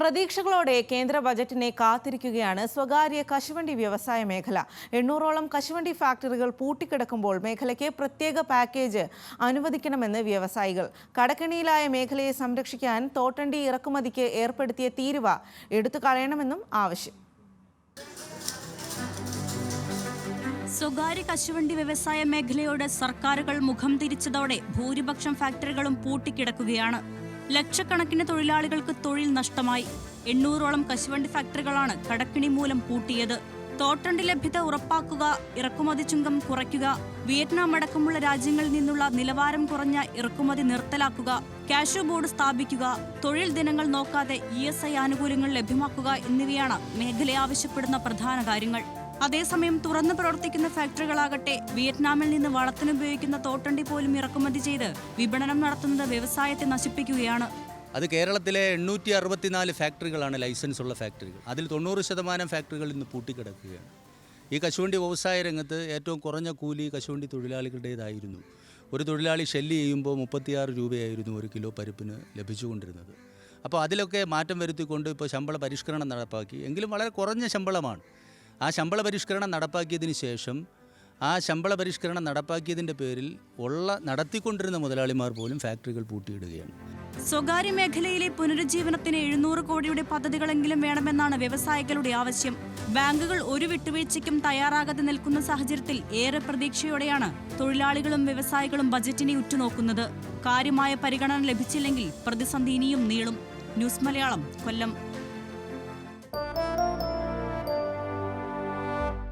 പ്രതീക്ഷകളോടെ കേന്ദ്ര ബജറ്റിനെ കാത്തിരിക്കുകയാണ് സ്വകാര്യ കശുവണ്ടി വ്യവസായ മേഖല. എണ്ണൂറോളം കശുവണ്ടി ഫാക്ടറികൾ പൂട്ടിക്കിടക്കുമ്പോൾ മേഖലയ്ക്ക് പ്രത്യേക പാക്കേജ് അനുവദിക്കണമെന്ന് വ്യവസായികൾ. കടക്കെണിയിലായ മേഖലയെ സംരക്ഷിക്കാൻ തോട്ടണ്ടി ഇറക്കുമതിക്ക് ഏർപ്പെടുത്തിയ തീരുവ എടുത്തു കളയണമെന്നും ആവശ്യം. സ്വകാര്യ കശുവണ്ടി വ്യവസായ മേഖലയോട് സർക്കാരുകൾ മുഖം തിരിച്ചതോടെ ഭൂരിപക്ഷം ഫാക്ടറികളും പൂട്ടിക്കിടക്കുകയാണ്. ലക്ഷക്കണക്കിന് തൊഴിലാളികൾക്ക് തൊഴിൽ നഷ്ടമായി. എണ്ണൂറോളം കശുവണ്ടി ഫാക്ടറികളാണ് കടക്കിണി മൂലം പൂട്ടിയത്. തോട്ടണ്ടി ലഭ്യത ഉറപ്പാക്കുക ഇറക്കുമതി ചുങ്കം കുറയ്ക്കുക വിയറ്റ്നാം അടക്കമുള്ള രാജ്യങ്ങളിൽ നിന്നുള്ള നിലവാരം കുറഞ്ഞ ഇറക്കുമതി നിർത്തലാക്കുക കാഷ്യൂ ബോർഡ് സ്ഥാപിക്കുക തൊഴിൽ ദിനങ്ങൾ നോക്കാതെ ഇ ആനുകൂല്യങ്ങൾ ലഭ്യമാക്കുക എന്നിവയാണ് മേഖല ആവശ്യപ്പെടുന്ന പ്രധാന കാര്യങ്ങൾ. അതേസമയം തുറന്നു പ്രവർത്തിക്കുന്ന ഫാക്ടറികളാകട്ടെ വിയറ്റ്നാമിൽ നിന്ന് വളത്തിനുപയോഗിക്കുന്ന തോട്ടണ്ടി പോലും ഇറക്കുമതി ചെയ്ത് വിപണനം നടത്തുന്നത് വ്യവസായത്തെ നശിപ്പിക്കുകയാണ്. അത് കേരളത്തിലെ എണ്ണൂറ്റി അറുപത്തിനാല് ഫാക്ടറികളാണ് ലൈസൻസ് ഉള്ള ഫാക്ടറികൾ. അതിൽ തൊണ്ണൂറ് ശതമാനം ഫാക്ടറികൾ ഇന്ന് പൂട്ടിക്കിടക്കുകയാണ്. ഈ കശുവണ്ടി വ്യവസായ രംഗത്ത് ഏറ്റവും കുറഞ്ഞ കൂലി കശുവണ്ടി തൊഴിലാളികളുടേതായിരുന്നു. ഒരു തൊഴിലാളി ഷെല്ല് ചെയ്യുമ്പോൾ മുപ്പത്തിയാറ് രൂപയായിരുന്നു ഒരു കിലോ പരിപ്പിന് ലഭിച്ചുകൊണ്ടിരുന്നത്. അപ്പോൾ അതിലൊക്കെ മാറ്റം വരുത്തിക്കൊണ്ട് ഇപ്പോൾ ശമ്പള പരിഷ്കരണം നടപ്പാക്കി. എങ്കിലും വളരെ കുറഞ്ഞ ശമ്പളമാണ്. ആ ശമ്പള പരിഷ്കരണം നടപ്പാക്കിയതിന് ശേഷം ആ ശമ്പള പരിഷ്കരണം നടപ്പാക്കിയതിന്റെ പേരിൽ ഉള്ള നടത്തിക്കൊണ്ടിരുന്ന മുതലാളിമാർ പോലും ഫാക്ടറികൾ പൂട്ടിയിടുകയാണ്. സ്വകാര്യ മേഖലയിലെ പുനരുജ്ജീവനത്തിന് എഴുന്നൂറ് കോടിയുടെ പദ്ധതികളെങ്കിലും വേണമെന്നാണ് വ്യവസായികളുടെ ആവശ്യം. ബാങ്കുകൾ ഒരു വിട്ടുവീഴ്ചയ്ക്കും തയ്യാറാകാതെ നിൽക്കുന്ന സാഹചര്യത്തിൽ ഏറെ പ്രതീക്ഷയോടെയാണ് തൊഴിലാളികളും വ്യവസായികളും ബജറ്റിനെ ഉറ്റുനോക്കുന്നത്. കാര്യമായ പരിഗണന ലഭിച്ചില്ലെങ്കിൽ പ്രതിസന്ധി ഇനിയും നീളും. ന്യൂസ് മലയാളം കൊല്ലം.